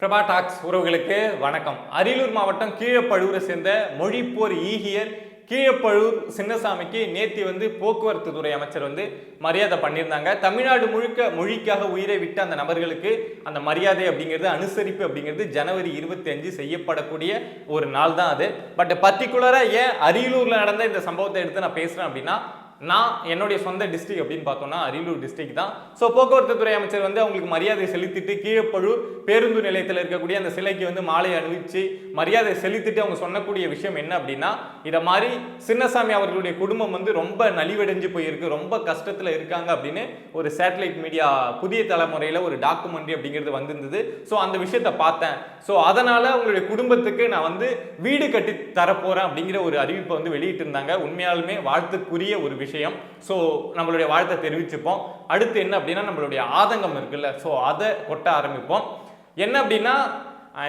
Prabha tax உறவுகளுக்கு வணக்கம். அரியலூர் மாவட்டம் கீழப்பழுவூரை சேர்ந்த மொழிப்போர் ஈகியர் கீழப்பழுவூர் சின்னசாமிக்கு நேத்தி வந்து போக்குவரத்து துறை அமைச்சர் வந்து மரியாதை பண்ணியிருந்தாங்க. தமிழ்நாடு முழுக்க மொழிக்காக உயிரை விட்ட அந்த நபர்களுக்கு அந்த மரியாதை அப்படிங்கிறது அனுசரிப்பு அப்படிங்கிறது ஜனவரி இருபத்தி அஞ்சு செய்யப்படக்கூடிய ஒரு நாள் தான் அது. பட் பர்டிகுலராக ஏன் அரியலூரில் நடந்த இந்த சம்பவத்தை எடுத்து நான் பேசுகிறேன் அப்படின்னா நான் என்னுடைய சொந்த டிஸ்ட்ரிக் அப்படின்னு பார்த்தோம்னா அரியலூர் டிஸ்ட்ரிக் தான். ஸோ போக்குவரத்து துறை அமைச்சர் வந்து அவங்களுக்கு மரியாதை செலுத்திட்டு கீழப்பழூர் பேருந்து நிலையத்தில் இருக்கக்கூடிய அந்த சிலைக்கு வந்து மாலை அணிவிச்சு மரியாதை செலுத்திட்டு அவங்க சொன்னக்கூடிய விஷயம் என்ன அப்படின்னா இதை மாதிரி சின்னசாமி அவர்களுடைய குடும்பம் வந்து ரொம்ப நலிவடைஞ்சு போயிருக்கு ரொம்ப கஷ்டத்தில் இருக்காங்க அப்படின்னு ஒரு சேட்டலைட் மீடியா புதிய தலைமுறையில் ஒரு டாக்குமெண்ட்ரி அப்படிங்கிறது வந்திருந்தது. ஸோ அந்த விஷயத்த பார்த்தேன். ஸோ அதனால் உங்களுடைய குடும்பத்துக்கு நான் வந்து வீடு கட்டி தரப்போகிறேன் அப்படிங்கிற ஒரு அறிவிப்பை வந்து வெளியிட்டிருந்தாங்க. உண்மையாலுமே வாழ்த்துக்குரிய ஒரு விஷயம். விஷயம். ஸோ நம்மளுடைய வாழ்த்தை தெரிவிச்சுப்போம். அடுத்து என்ன அப்படின்னா நம்மளுடைய ஆதங்கம் இருக்குல்ல. ஸோ அதை கொட்ட ஆரம்பிப்போம். என்ன அப்படின்னா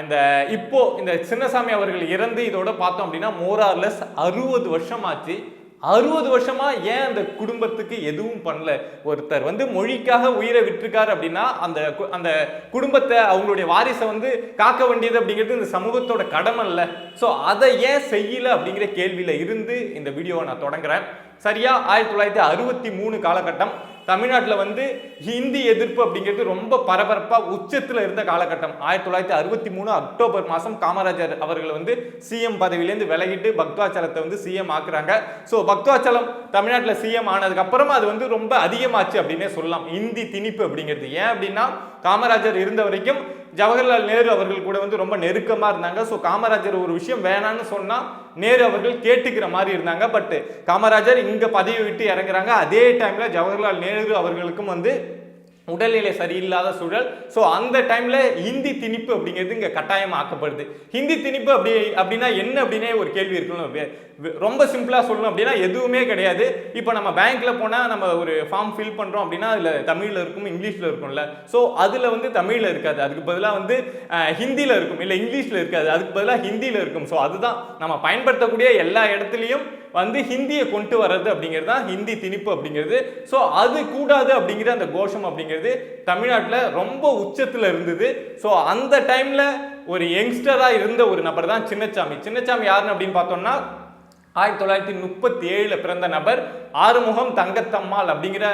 இந்த இப்போ இந்த சின்னசாமி அவர்கள் இறந்து இதோட பார்த்தோம் அப்படின்னா மோரார்லெஸ் அறுபது வருஷம் ஆச்சு அறுபது வருஷமா ஏன் அந்த குடும்பத்துக்கு எதுவும் பண்ணல? ஒருத்தர் வந்து மொழிக்காக உயிரை விட்டுருக்காரு அப்படின்னா அந்த கு- அந்த குடும்பத்தை அவங்களுடைய வாரிசை வந்து காக்க வேண்டியது அப்படிங்கிறது இந்த சமூகத்தோட கடமை இல்லை. ஸோ அதை ஏன் செய்யல அப்படிங்கிற கேள்வியில இருந்து இந்த வீடியோவை நான் தொடங்குறேன். சரியா? ஆயிரத்தி தொள்ளாயிரத்தி அறுபத்தி மூணு காலகட்டம் தமிழ்நாட்டில் வந்து ஹிந்தி எதிர்ப்பு அப்படிங்கிறது ரொம்ப பரபரப்பாக உச்சத்தில் இருந்த காலகட்டம். ஆயிரத்தி தொள்ளாயிரத்தி அறுபத்தி மூணு அக்டோபர் மாதம் காமராஜர் அவர்கள் வந்து சிஎம் பதவியிலேருந்து விலகிட்டு பக்துவாச்சலத்தை வந்து சிஎம் ஆக்குறாங்க. ஸோ பக்துவாச்சலம் தமிழ்நாட்டில் சிஎம் ஆனதுக்கப்புறமா அது வந்து ரொம்ப அதிகமாச்சு அப்படின்னே சொல்லலாம். இந்தி திணிப்பு அப்படிங்கிறது. ஏன் அப்படின்னா காமராஜர் இருந்த வரைக்கும் ஜவஹர்லால் நேரு அவர்கள் கூட வந்து ரொம்ப நெருக்கமாக இருந்தாங்க. ஸோ காமராஜர் ஒரு விஷயம் வேணான்னு சொன்னால் நேரு அவர்கள் கேட்டுக்கிற மாதிரி இருந்தாங்க. பட் காமராஜர் இங்கே பதவி விட்டு இறங்குறாங்க. அதே டைமில் ஜவஹர்லால் நேரு அவர்களுக்கும் வந்து உடல்நிலை சரியில்லாத சூழல். ஸோ அந்த டைமில் ஹிந்தி திணிப்பு அப்படிங்கிறது இங்கே கட்டாயமாக்கப்படுது. ஹிந்தி திணிப்பு அப்படி அப்படின்னா என்ன அப்படின்னே ஒரு கேள்வி இருக்கணும் ரொம்ப சிம்பிளாக சொல்லணும் அப்படின்னா எதுவுமே கிடையாது. இப்போ நம்ம பேங்க்கில் போனால் நம்ம ஒரு ஃபார்ம் ஃபில் பண்ணுறோம் அப்படின்னா அதில் தமிழில் இருக்கும் இங்கிலீஷில் இருக்கும்ல. ஸோ அதில் வந்து தமிழில் இருக்காது. அதுக்கு பதிலாக வந்து ஹிந்தியில் இருக்கும். இல்லை இங்கிலீஷில் இருக்காது. அதுக்கு பதிலாக ஹிந்தியில் இருக்கும். ஸோ அதுதான் நம்ம பயன்படுத்தக்கூடிய எல்லா இடத்துலையும் வந்து ஹிந்தியை கொண்டு வர்றது அப்படிங்கிறது தான் ஹிந்தி திணிப்பு அப்படிங்கிறது. ஸோ அது கூடாது அப்படிங்கிற அந்த கோஷம் அப்படிங்கிறது தமிழ்நாட்டில் ரொம்ப உச்சத்தில் இருந்தது. ஸோ அந்த டைமில் ஒரு யங்ஸ்டராக இருந்த ஒரு நபர் தான் சின்னச்சாமி. சின்னச்சாமி யாருன்னு அப்படின்னு பார்த்தோம்னா ஆயிரத்தி தொள்ளாயிரத்தி முப்பத்தி ஏழில் பிறந்த நபர் ஆறுமுகம் தங்கத்தம்மாள் அப்படிங்கிற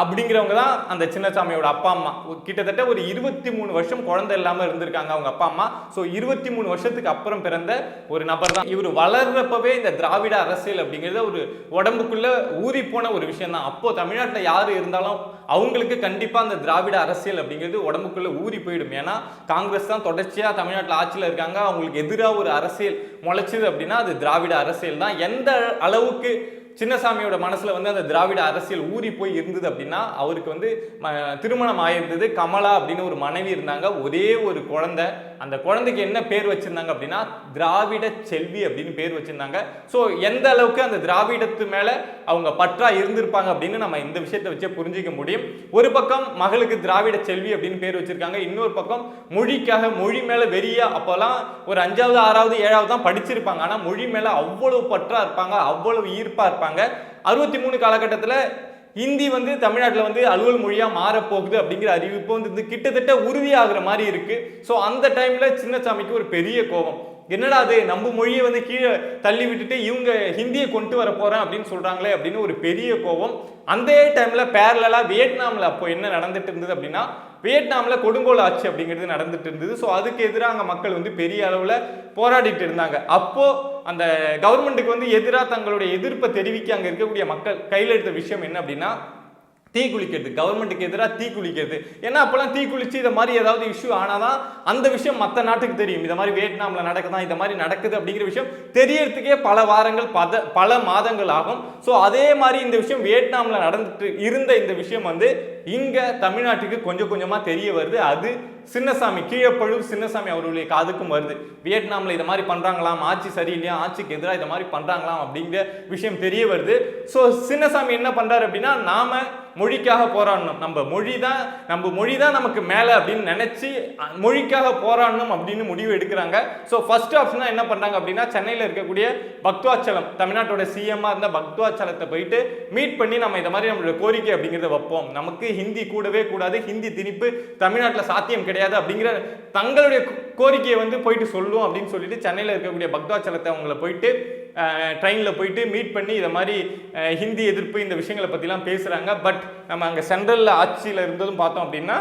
அப்படிங்கிறவங்க தான் அந்த சின்னசாமியோட அப்பா அம்மா. கிட்டத்தட்ட ஒரு இருபத்தி மூணு வருஷம் குழந்தை இல்லாமல் இருந்திருக்காங்க அவங்க அப்பா அம்மா. ஸோ இருபத்தி மூணு வருஷத்துக்கு அப்புறம் பிறந்த ஒரு நபர் தான். இவர் வளர்றப்பவே இந்த திராவிட அரசியல் அப்படிங்கிறது ஒரு உடம்புக்குள்ளே ஊறி போன ஒரு விஷயம் தான் அப்போது தமிழ்நாட்டில் யார் இருந்தாலும் அவங்களுக்கு கண்டிப்பாக அந்த திராவிட அரசியல் அப்படிங்கிறது உடம்புக்குள்ளே ஊறி போயிடும். ஏன்னா காங்கிரஸ் தான் தொடர்ச்சியாக தமிழ்நாட்டில் ஆட்சியில் இருக்காங்க. அவங்களுக்கு எதிராக ஒரு அரசியல் முளைச்சிது அப்படின்னா அது திராவிட அரசியல் தான். எந்த அளவுக்கு சின்னசாமியோட மனசில் வந்து அந்த திராவிட அரசியல் ஊறி போய் இருந்தது அப்படின்னா அவருக்கு வந்து ம- திருமணம் ஆயிருந்தது. கமலா அப்படின்னு ஒரு மனைவி இருந்தாங்க. ஒரே ஒரு குழந்தை. அந்த குழந்தைக்கு என்ன பேர் வச்சுருந்தாங்க அப்படின்னா திராவிட செல்வி அப்படின்னு பேர் வச்சுருந்தாங்க. ஸோ எந்த அளவுக்கு அந்த திராவிடத்து மேலே அவங்க பற்றா இருந்திருப்பாங்க அப்படின்னு நம்ம இந்த விஷயத்தை வச்சே புரிஞ்சிக்க முடியும். ஒரு பக்கம் மகளுக்கு திராவிட செல்வி அப்படின்னு பேர் வச்சுருக்காங்க. இன்னொரு பக்கம் மொழிக்காக மொழி மேலே வெறியா அப்போல்லாம் ஒரு அஞ்சாவது ஆறாவது ஏழாவது தான் படிச்சிருப்பாங்க. ஆனால் மொழி மேலே அவ்வளவு பற்றா இருப்பாங்க அவ்வளவு ஈர்ப்பாக இருப்பாங்க. அறுபத்தி மூணு காலகட்டத்தில் ஹிந்தி வந்து தமிழ்நாட்டில் வந்து அலுவல் மொழியாக மாறப்போகுது அப்படிங்கிற அறிவிப்பு வந்து இது கிட்டத்தட்ட உறுதியாகிற மாதிரி இருக்குது ஸோ அந்த டைமில் சின்னசாமிக்கு ஒரு பெரிய கோபம். என்னடா அது? நம்ம மொழியை வந்து கீழே தள்ளி விட்டுட்டு இவங்க ஹிந்தியை கொண்டு வர போகிறேன் அப்படின்னு சொல்கிறாங்களே அப்படின்னு ஒரு பெரிய கோபம். அந்த டைமில் பேரலாக வியட்நாமில் அப்போ என்ன நடந்துட்டு இருந்தது அப்படின்னா வியட்நாமில் கொடுங்கோல் ஆட்சி அப்படிங்கிறது நடந்துட்டு இருந்தது. ஸோ அதுக்கு எதிராக அங்கே மக்கள் வந்து பெரிய அளவில் போராடிட்டு இருந்தாங்க. அப்போது அந்த கவர்மெண்ட்டுக்கு வந்து எதிராக தங்களுடைய எதிர்ப்பை தெரிவிக்க அங்கே இருக்கக்கூடிய மக்கள் கையில் எடுத்த விஷயம் என்ன அப்படின்னா தீ குளிக்கிறது கவர்மெண்ட்டுக்கு எதிராக தீ குளிக்கிறது. ஏன்னா அப்போல்லாம் தீ குளிச்சு இதை மாதிரி ஏதாவது இஷ்யூ ஆனால் தான் அந்த விஷயம் மற்ற நாட்டுக்கு தெரியும். இந்த மாதிரி வியட்நாமில் நடக்குதான் இந்த மாதிரி நடக்குது அப்படிங்கிற விஷயம் தெரியறதுக்கே பல வாரங்கள் பத பல மாதங்கள் ஆகும். ஸோ அதே மாதிரி இந்த விஷயம் வியட்நாமில் நடந்துட்டு இருந்த இந்த விஷயம் வந்து இங்கே தமிழ்நாட்டுக்கு கொஞ்சம் கொஞ்சமாக தெரிய வருது. அது சின்னசாமி கீழப்பழுவூர் சின்னசாமி அவருடைய காதுக்கும் வருது. வியட்நாமில் இதை மாதிரி பண்ணுறாங்களாம் ஆட்சி சரியில்லையா ஆட்சிக்கு எதிராக இதை மாதிரி பண்ணுறாங்களாம் அப்படிங்கிற விஷயம் தெரிய வருது. ஸோ சின்னசாமி என்ன பண்ணுறாரு அப்படின்னா நாம மொழிக்காக போராடணும். நம்ம மொழி தான் நம்ம மொழி தான் நமக்கு மேலே அப்படின்னு நினச்சி மொழிக்காக போராடணும் அப்படின்னு முடிவு எடுக்கிறாங்க. ஸோ ஃபர்ஸ்ட் ஆப்ஷனாக என்ன பண்ணுறாங்க அப்படின்னா சென்னையில் இருக்கக்கூடிய பக்துவாச்சலம் தமிழ்நாட்டோட சிஎம்மாக இருந்த பக்துவாச்சலத்தை போயிட்டு மீட் பண்ணி நம்ம இதை மாதிரி நம்மளோட கோரிக்கை அப்படிங்கிறத வைப்போம். நமக்கு ஹிந்தி கூடவே கூடாது ஹிந்தி திணிப்பு தமிழ்நாட்டில் சாத்தியம் கிடையாது. கிடையாது அப்படிங்கிற தங்களுடைய கோரிக்கையை வந்து போயிட்டு சொல்லும் அப்படின்னு சொல்லிட்டு சென்னையில் இருக்கக்கூடிய பக்தாச்சலத்தை அவங்கள போயிட்டு ட்ரெயினில் போயிட்டு மீட் பண்ணி இதை மாதிரி ஹிந்தி எதிர்ப்பு இந்த விஷயங்களை பற்றிலாம் பேசுகிறாங்க பட் நம்ம அங்கே சென்ட்ரலில் ஆட்சியில் இருந்ததும் பார்த்தோம் அப்படின்னா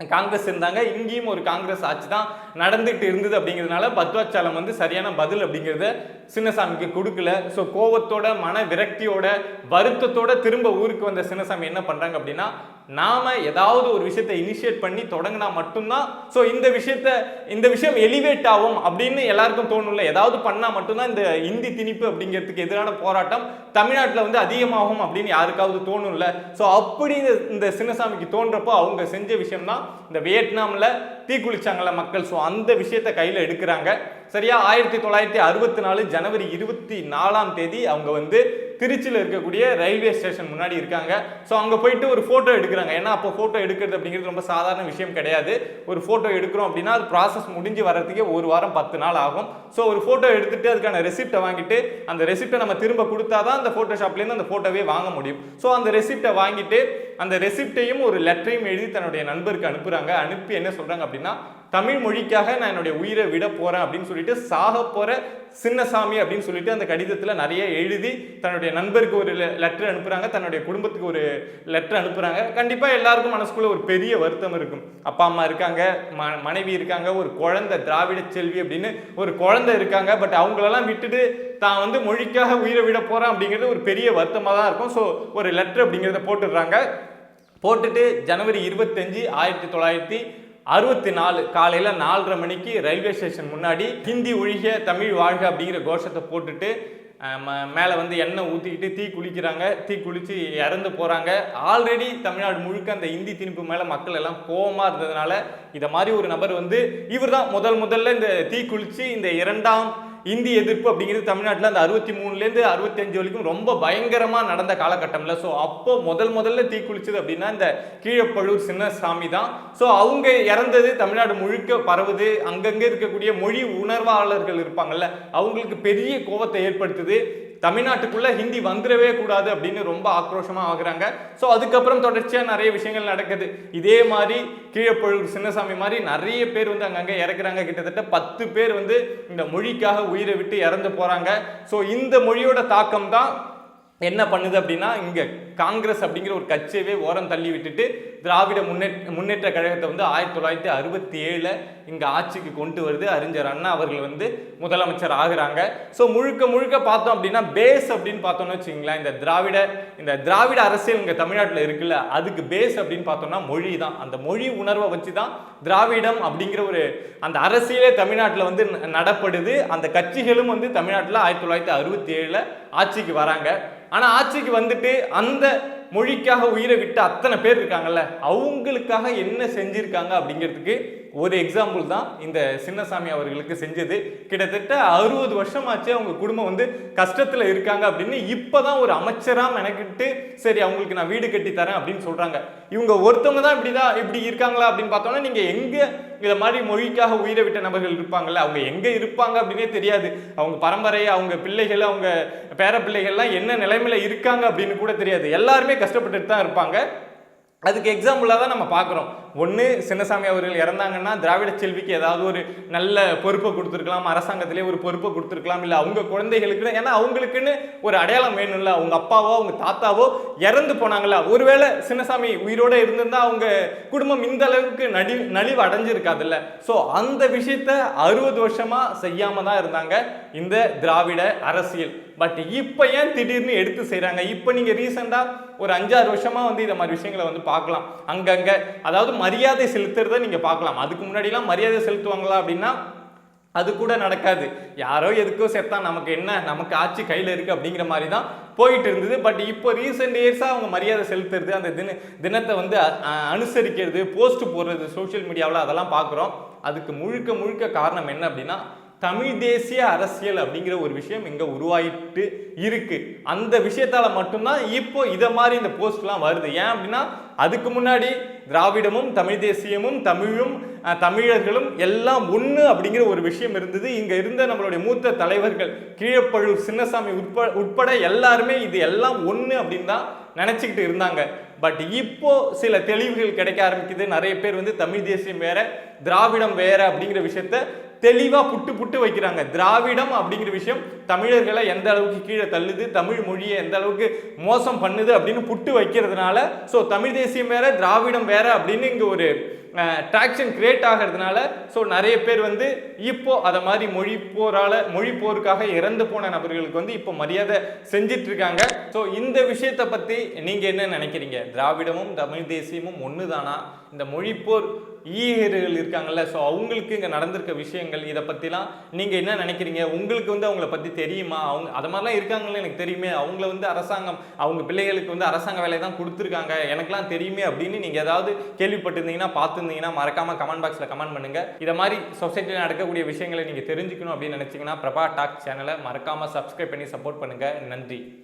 காங்கிரஸ் இருந்தாங்க. இங்கேயும் ஒரு காங்கிரஸ் ஆட்சி தான் நடந்துட்டு இருந்தது அப்படிங்கிறதுனால பத்வாச்சாலம் வந்து சரியான பதில் அப்படிங்கிறத சின்னசாமிக்கு கொடுக்கல. ஸோ கோவத்தோட மன விரக்தியோட வருத்தத்தோட திரும்ப ஊருக்கு வந்த சின்னசாமி என்ன பண்ணுறாங்க அப்படின்னா நாம் ஏதாவது ஒரு விஷயத்தை இனிஷியேட் பண்ணி தொடங்கினா மட்டும்தான். ஸோ இந்த விஷயத்த இந்த விஷயம் எலிவேட் ஆகும் அப்படின்னு எல்லாருக்கும் தோணும்ல. ஏதாவது பண்ணால் மட்டும்தான் இந்த இந்தி திணிப்பு அப்படிங்கிறதுக்கு எதிரான போராட்டம் தமிழ்நாட்டில் வந்து அதிகமாகும் அப்படின்னு யாருக்காவது தோணும்ல. ஸோ அப்படி இந்த- சின்னசாமிக்கு தோன்றப்போ அவங்க செஞ்ச விஷயம் தான் இந்த வியட்நாமில் தீக்குளிச்சாங்கல்ல மக்கள். ஸோ அந்த விஷயத்தை கையில் எடுக்கிறாங்க. சரியா? ஆயிரத்தி தொள்ளாயிரத்தி அறுபத்தி நாலு ஜனவரி இருபத்தி நாலாம் தேதி அவங்க வந்து திருச்சியில் இருக்கக்கூடிய ரயில்வே ஸ்டேஷன் முன்னாடி இருக்காங்க. ஸோ அங்கே போயிட்டு ஒரு ஃபோட்டோ எடுக்கிறாங்க. ஏன்னா அப்போ ஃபோட்டோ எடுக்கிறது அப்படிங்கிறது ரொம்ப சாதாரண விஷயம் கிடையாது. ஒரு ஃபோட்டோ எடுக்கிறோம் அப்படின்னா அது ப்ராசஸ் முடிஞ்சு வர்றதுக்கே ஒரு வாரம் பத்து நாள் ஆகும். ஸோ ஒரு ஃபோட்டோ எடுத்துட்டு அதுக்கான ரெசிப்டை வாங்கிட்டு அந்த ரெசிப்டை நம்ம திரும்ப கொடுத்தா தான் அந்த ஃபோட்டோஷாப்லேருந்து அந்த ஃபோட்டோவே வாங்க முடியும். ஸோ அந்த ரெசிப்டை வாங்கிட்டு அந்த ரெசிப்டையும் ஒரு லெட்டரையும் எழுதி தன்னுடைய நண்பருக்கு அனுப்புகிறாங்க அனுப்பி என்ன சொல்கிறாங்க அப்படின்னா தமிழ் மொழிக்காக நான் என்னுடைய உயிரை விட போகிறேன் அப்படின்னு சொல்லிட்டு சாக போகிற சின்னசாமி அப்படின்னு சொல்லிட்டு அந்த கடிதத்தில் நிறைய எழுதி தன்னுடைய நண்பருக்கு ஒரு லெட்டர் அனுப்புகிறாங்க தன்னுடைய குடும்பத்துக்கு ஒரு லெட்டர் அனுப்புகிறாங்க கண்டிப்பாக எல்லாருக்கும் மனசுக்குள்ள ஒரு பெரிய வருத்தம் இருக்கும். அப்பா அம்மா இருக்காங்க ம- மனைவி இருக்காங்க ஒரு குழந்தை திராவிட செல்வி அப்படின்னு ஒரு குழந்தை இருக்காங்க. பட் அவங்களெல்லாம் விட்டுட்டு தான் வந்து மொழிக்காக உயிரை விட போகிறான் அப்படிங்கிறது ஒரு பெரிய வருத்தமாக தான் இருக்கும். ஸோ ஒரு லெட்டர் அப்படிங்கிறத போட்டுடுறாங்க. போட்டுட்டு ஜனவரி இருபத்தஞ்சு ஆயிரத்தி தொள்ளாயிரத்தி அறுபத்தி நாலு காலையில் நாலரை மணிக்கு ரயில்வே ஸ்டேஷன் முன்னாடி ஹிந்தி ஒழிக தமிழ் வாழ்க அப்படிங்கிற கோஷத்தை போட்டுட்டு மேலே வந்து எண்ணெய் ஊற்றிக்கிட்டு தீ குளிக்கிறாங்க. தீ குளித்து இறந்து போகிறாங்க ஆல்ரெடி தமிழ்நாடு முழுக்க அந்த இந்தி திணிப்பு மேலே மக்கள் எல்லாம் கோவமாக இருந்ததுனால இதை மாதிரி ஒரு நபர் வந்து இவர் தான் முதல் முதல்ல இந்த தீ குளித்து இந்த இரண்டாம் இந்தி எதிர்ப்பு அப்படிங்கிறது தமிழ்நாட்டில் அந்த அறுபத்தி மூணுலேருந்து அறுபத்தஞ்சு வரைக்கும் ரொம்ப பயங்கரமாக நடந்த காலகட்டம்ல. ஸோ அப்போ முதல் முதல்ல தீக்குளிச்சது அப்படின்னா இந்த கீழப்பழூர் சின்னசாமி தான். ஸோ அவங்க இறந்தது தமிழ்நாடு முழுக்க பரவுது. அங்கங்கே இருக்கக்கூடிய மொழி உணர்வாளர்கள் இருப்பாங்கல்ல அவங்களுக்கு பெரிய கோபத்தை ஏற்படுத்துது. தமிழ்நாட்டுக்குள்ள ஹிந்தி வந்துடவே கூடாது அப்படின்னு ரொம்ப ஆக்ரோஷமா ஆகுறாங்க. ஸோ அதுக்கப்புறம் தொடர்ச்சியா நிறைய விஷயங்கள் நடக்குது. இதே மாதிரி கீழப்பழுவூர் சின்னசாமி மாதிரி நிறைய பேர் வந்து அங்கங்கே இறக்குறாங்க. கிட்டத்தட்ட பத்து பேர் வந்து இந்த மொழிக்காக உயிரை விட்டு இறந்து போறாங்க. ஸோ இந்த மொழியோட தாக்கம் தான் என்ன பண்ணுது அப்படின்னா இங்கே காங்கிரஸ் அப்படிங்கிற ஒரு கட்சியவே ஓரம் தள்ளி விட்டுட்டு திராவிட முன்னேற்ற முன்னேற்ற கழகத்தை வந்து ஆயிரத்தி தொள்ளாயிரத்தி அறுபத்தி ஏழில் இங்கே ஆட்சிக்கு கொண்டு வருது. அறிஞர் அண்ணா அவர்கள் வந்து முதலமைச்சர் ஆகிறாங்க. ஸோ முழுக்க முழுக்க பார்த்தோம் அப்படின்னா பேஸ் அப்படின்னு பார்த்தோம்னு வச்சுங்களேன் இந்த திராவிட இந்த திராவிட அரசியல் இங்கே தமிழ்நாட்டில் இருக்குல்ல அதுக்கு பேஸ் அப்படின்னு பார்த்தோம்னா மொழி தான். அந்த மொழி உணர்வை வச்சு தான் திராவிடம் அப்படிங்கிற ஒரு அந்த அரசியலே தமிழ்நாட்டில் வந்து ந- நடப்படுது. அந்த கட்சிகளும் வந்து தமிழ்நாட்டில் ஆயிரத்தி தொள்ளாயிரத்தி அறுபத்தி ஏழில் ஆட்சிக்கு வராங்க. ஆனால் ஆட்சிக்கு வந்துட்டு அந்த மொழிக்காக உயிரை விட்ட அத்தனை பேர் இருக்காங்கல்ல அவங்களுக்காக என்ன செஞ்சிருக்காங்க அப்படிங்கிறதுக்கு ஒரு எக்ஸாம்பிள் தான் இந்த சின்னசாமி அவர்களுக்கு செஞ்சது. கிட்டத்தட்ட அறுபது வருஷமாச்சு அவங்க குடும்பம் வந்து கஷ்டத்தில் இருக்காங்க அப்படின்னு இப்போ தான் ஒரு அமைச்சராக மெனக்கிட்டு சரி அவங்களுக்கு நான் வீடு கட்டி தரேன் அப்படின்னு சொல்கிறாங்க இவங்க ஒருத்தவங்க தான் இப்படி தான் இப்படி இருக்காங்களா அப்படின்னு பார்த்தோன்னா நீங்கள் எங்கே இதை மாதிரி மொழிக்காக உயிரை விட்ட நபர்கள் இருப்பாங்கல்ல அவங்க எங்கே இருப்பாங்க அப்படின்னே தெரியாது. அவங்க பரம்பரை அவங்க பிள்ளைகள் அவங்க பேர பிள்ளைகள்லாம் என்ன நிலைமையில் இருக்காங்க அப்படின்னு கூட தெரியாது. எல்லாருமே கஷ்டப்பட்டுட்டு தான் இருப்பாங்க. அதுக்கு எக்ஸாம்பிளாக தான் நம்ம பார்க்குறோம். ஒன்று சின்னசாமி அவர்கள் இறந்தாங்கன்னா திராவிட செல்விக்கு ஏதாவது ஒரு நல்ல பொறுப்பை கொடுத்துருக்கலாம் அரசாங்கத்திலே ஒரு பொறுப்பை கொடுத்துருக்கலாம் இல்லை அவங்க குழந்தைகளுக்கு ஏன்னா அவங்களுக்குன்னு ஒரு அடையாளம் வேணும்ல. அவங்க அப்பாவோ அவங்க தாத்தாவோ இறந்து போனாங்களா? ஒருவேளை சின்னசாமி உயிரோட இருந்திருந்தா அவங்க குடும்பம் இந்த அளவுக்கு நடி நலிவு அடைஞ்சிருக்காதுல்ல. ஸோ அந்த விஷயத்த அறுபது வருஷமாக செய்யாம தான் இருந்தாங்க இந்த திராவிட அரசியல். பட் இப்போ ஏன் திடீர்னு எடுத்து செய்கிறாங்க இப்போ நீங்கள் ரீசெண்டாக ஒரு அஞ்சாறு வருஷமாக வந்து இந்த மாதிரி விஷயங்களை வந்து பார்க்கலாம். அங்கங்கே அதாவது மரியாதை செலுத்துறத நீங்கள் பார்க்கலாம். அதுக்கு முன்னாடிலாம் மரியாதை செலுத்துவாங்களா அப்படின்னா அது கூட நடக்காது. யாரோ எதுக்கோ செத்தா நமக்கு என்ன நமக்கு ஆட்சி கையில் இருக்குது அப்படிங்கிற மாதிரி தான் போயிட்டு இருந்தது. பட் இப்போ ரீசெண்ட் இயர்ஸாக அவங்க மரியாதை செலுத்துறது அந்த தின தினத்தை வந்து அனுசரிக்கிறது போஸ்ட் போடுறது சோஷியல் மீடியாவில் அதெல்லாம் பார்க்குறோம். அதுக்கு முழுக்க முழுக்க காரணம் என்ன அப்படின்னா தமிழ் தேசிய அரசியல் அப்படிங்கிற ஒரு விஷயம் இங்க உருவாயிட்டு இருக்கு. அந்த விஷயத்தால மட்டும்தான் இப்போ இதை மாதிரி இந்த போஸ்ட்லாம் வருது. ஏன் அப்படின்னா அதுக்கு முன்னாடி திராவிடமும் தமிழ் தேசியமும் தமிழும் தமிழர்களும் எல்லாம் ஒன்று அப்படிங்கிற ஒரு விஷயம் இருந்தது. இங்க இருந்த நம்மளுடைய மூத்த தலைவர்கள் கீழப்பழூர் சின்னசாமி உட்பட உட்பட எல்லாருமே இது எல்லாம் ஒன்று அப்படின்னு தான் நினச்சிக்கிட்டு இருந்தாங்க. பட் இப்போ சில தெளிவுகள் கிடைக்க ஆரம்பிக்குது. நிறைய பேர் வந்து தமிழ் தேசியம் வேற திராவிடம் வேற அப்படிங்கிற விஷயத்த தெளிவாக புட்டு புட்டு வைக்கிறாங்க. திராவிடம் அப்படிங்கிற விஷயம் தமிழர்களை எந்த அளவுக்கு கீழே தள்ளுது தமிழ் மொழியை எந்த அளவுக்கு மோசம் பண்ணுது அப்படின்னு புட்டு வைக்கிறதுனால ஸோ தமிழ் தேசியம் வேற திராவிடம் வேற அப்படின்னு இங்கே ஒரு ட்ராக்ஷன் கிரியேட் ஆகிறதுனால ஸோ நிறைய பேர் வந்து இப்போ அதை மாதிரி மொழி போரால மொழி போருக்காக இறந்து போன நபர்களுக்கு வந்து இப்போ மரியாதை செஞ்சிட்டு இருக்காங்க ஸோ இந்த விஷயத்தை பற்றி நீங்கள் என்ன நினைக்கிறீங்க? திராவிடமும் தமிழ் தேசியமும் ஒன்று தானா இந்த மொழிப்போர் ஈகர்கள் இருக்காங்கல்ல ஸோ அவங்களுக்கு இங்கே நடந்திருக்க விஷயங்கள் இதை பற்றிலாம் நீங்கள் என்ன நினைக்கிறீங்க? உங்களுக்கு வந்து அவங்கள பற்றி தெரியுமா? அவங்க அது மாதிரிலாம் இருக்காங்கன்னு எனக்கு தெரியுமே. அவங்கள வந்து அரசாங்கம் அவங்க பிள்ளைகளுக்கு வந்து அரசாங்க வேலையை தான் கொடுத்துருக்காங்க. எனக்குலாம் தெரியுமே அப்படின்னு நீங்கள் ஏதாவது கேள்விப்பட்டிருந்தீங்கன்னா பார்த்துருந்தீங்கன்னா மறக்காமல் கமெண்ட் பாக்ஸில் கமெண்ட் பண்ணுங்கள் இதை மாதிரி சொசைட்டியில் நடக்கக்கூடிய விஷயங்களை நீங்கள் தெரிஞ்சுக்கணும் அப்படின்னு நினச்சிங்கன்னா பிரபா டாக் சேனலை மறக்காமல் சப்ஸ்கிரைப் பண்ணி சப்போர்ட் பண்ணுங்கள் நன்றி.